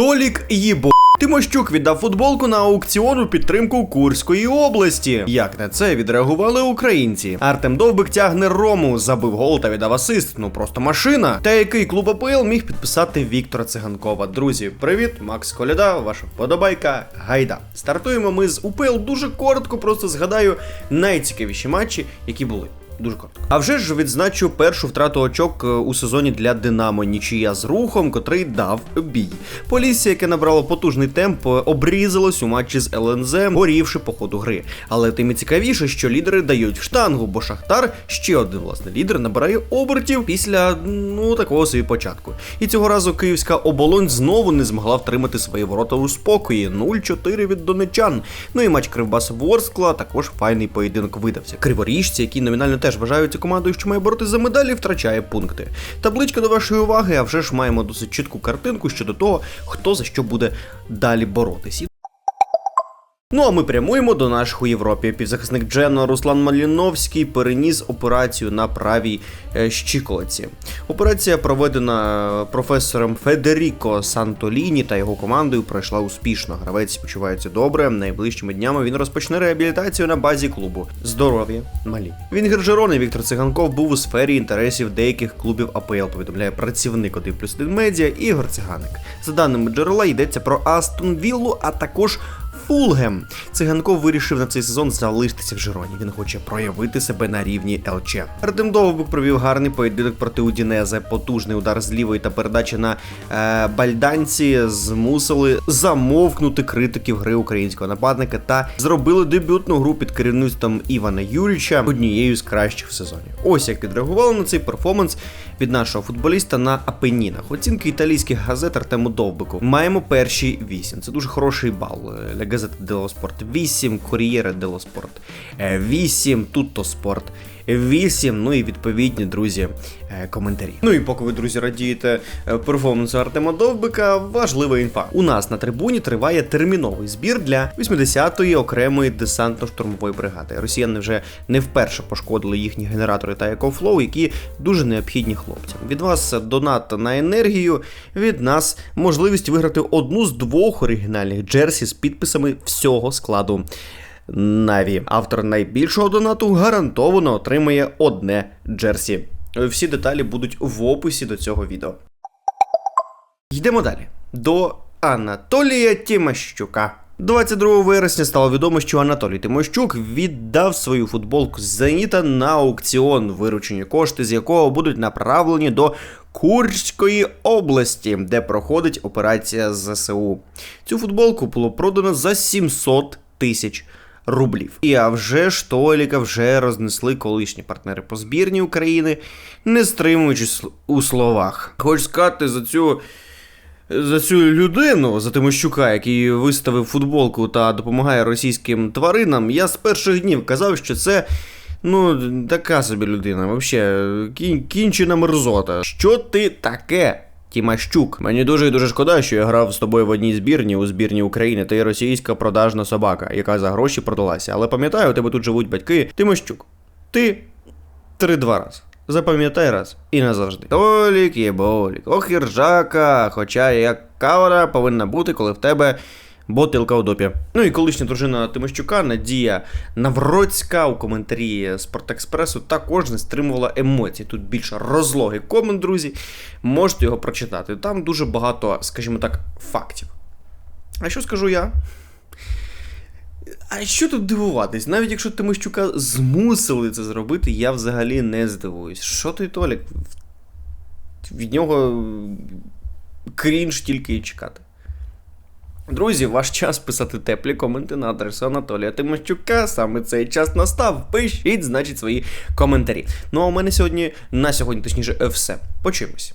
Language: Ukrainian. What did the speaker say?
Толік Їбо. Тимощук віддав футболку на аукціон у підтримку Курської області. Як на це відреагували українці? Артем Довбик тягне Рому, забив гол та віддав асист. Ну просто машина. Та який клуб АПЛ міг підписати Віктора Циганкова? Друзі, привіт, Макс Коляда, ваша вподобайка. Гайда. Стартуємо ми з УПЛ дуже коротко, просто згадаю найцікавіші матчі, які були. Дуже коротко. А вже ж відзначу першу втрату очок е, у сезоні для Динамо нічия з рухом, котрий дав бій. Полісся, яке набрало потужний темп, е, обрізалось у матчі з ЛНЗ, горівши по ходу гри. Але тим і цікавіше, що лідери дають штангу, бо Шахтар ще один власне лідер набирає обертів після ну такого собі початку. І цього разу київська оболонь знову не змогла втримати свої ворота у спокої. 0-4 від донечан. Ну і матч Кривбас Ворскла також файний поєдинок видався. Криворіжці, які номінально теж вважаються командою, що має боротися за медалі, втрачає пункти. Табличка до вашої уваги, а вже ж маємо досить чітку картинку щодо того, хто за що буде далі боротись. Ну а ми прямуємо до наших у Європі. Півзахисник Джено Руслан Маліновський переніс операцію на правій е, щиколиці. Операція проведена професором Федеріко Сантоліні та його командою пройшла успішно. Гравець почувається добре. Найближчими днями він розпочне реабілітацію на базі клубу. Здоров'я малі. Він Жерони Віктор Циганков був у сфері інтересів деяких клубів АПЛ. Повідомляє працівник 1 плюс 1 медіа Ігор Циганик. За даними джерела, йдеться про Астон Віллу, а також Фулгем. Циганков вирішив на цей сезон залишитися в Жироні. Він хоче проявити себе на рівні ЛЧ. Артем Довбик провів гарний поєдинок проти Удінезе. Потужний удар з лівої та передача на е, бальданці змусили замовкнути критиків гри українського нападника та зробили дебютну гру під керівництвом Івана Юріча однією з кращих в сезоні. Ось як відреагували на цей перформанс від нашого футболіста на Апенінах. Оцінки італійських газет Артему Довбику. Маємо перші вісім. Це дуже хороший бал. Ля Газета дело Спорт 8, Корієре дело Спорт 8, Тутто Спорт 8, ну і відповідні, друзі, е, коментарі. Ну і поки ви, друзі, радієте е, перформансу Артема Довбика, важлива інфа. У нас на трибуні триває терміновий збір для 80-ї окремої десантно-штурмової бригади. Росіяни вже не вперше пошкодили їхні генератори та екофлоу, які дуже необхідні хлопцям. Від вас донат на енергію, від нас можливість виграти одну з двох оригінальних джерсі з підписами всього складу. Наві. Автор найбільшого донату гарантовано отримає одне джерсі. Всі деталі будуть в описі до цього відео. Йдемо далі. До Анатолія Тімощука. 22 вересня стало відомо, що Анатолій Тимощук віддав свою футболку з Зеніта на аукціон, виручені кошти з якого будуть направлені до Курської області, де проходить операція ЗСУ. Цю футболку було продано за 700 тисяч рублів. І а вже ж Толіка вже рознесли колишні партнери по збірні України, не стримуючись у словах. Хочу сказати за цю. За цю людину, за Тимощука, який виставив футболку та допомагає російським тваринам, я з перших днів казав, що це. Ну, така собі людина, взагалі, кін, кінчена мерзота. Що ти таке? Тімащук. Мені дуже і дуже шкода, що я грав з тобою в одній збірні у збірні України. Ти російська продажна собака, яка за гроші продалася. Але пам'ятаю, у тебе тут живуть батьки. Тимощук. Ти три-два раз. Запам'ятай раз і назавжди. Толік є болік. Ох, іржака. хоча як кавара повинна бути, коли в тебе бутилка у допі. Ну і колишня дружина Тимощука Надія Навроцька у коментарі Спортекспресу також не стримувала емоцій. Тут більше розлогий комент, друзі. Можете його прочитати. Там дуже багато, скажімо так, фактів. А що скажу я? А що тут дивуватись? Навіть якщо Тимощука змусили це зробити, я взагалі не здивуюсь. Що той Толік? Від нього крінж тільки і чекати. Друзі, ваш час писати теплі коменти на адресу Анатолія Тимощука. Саме цей час настав. Пишіть, значить, свої коментарі. Ну а у мене сьогодні на сьогодні, точніше, все. Почуємось.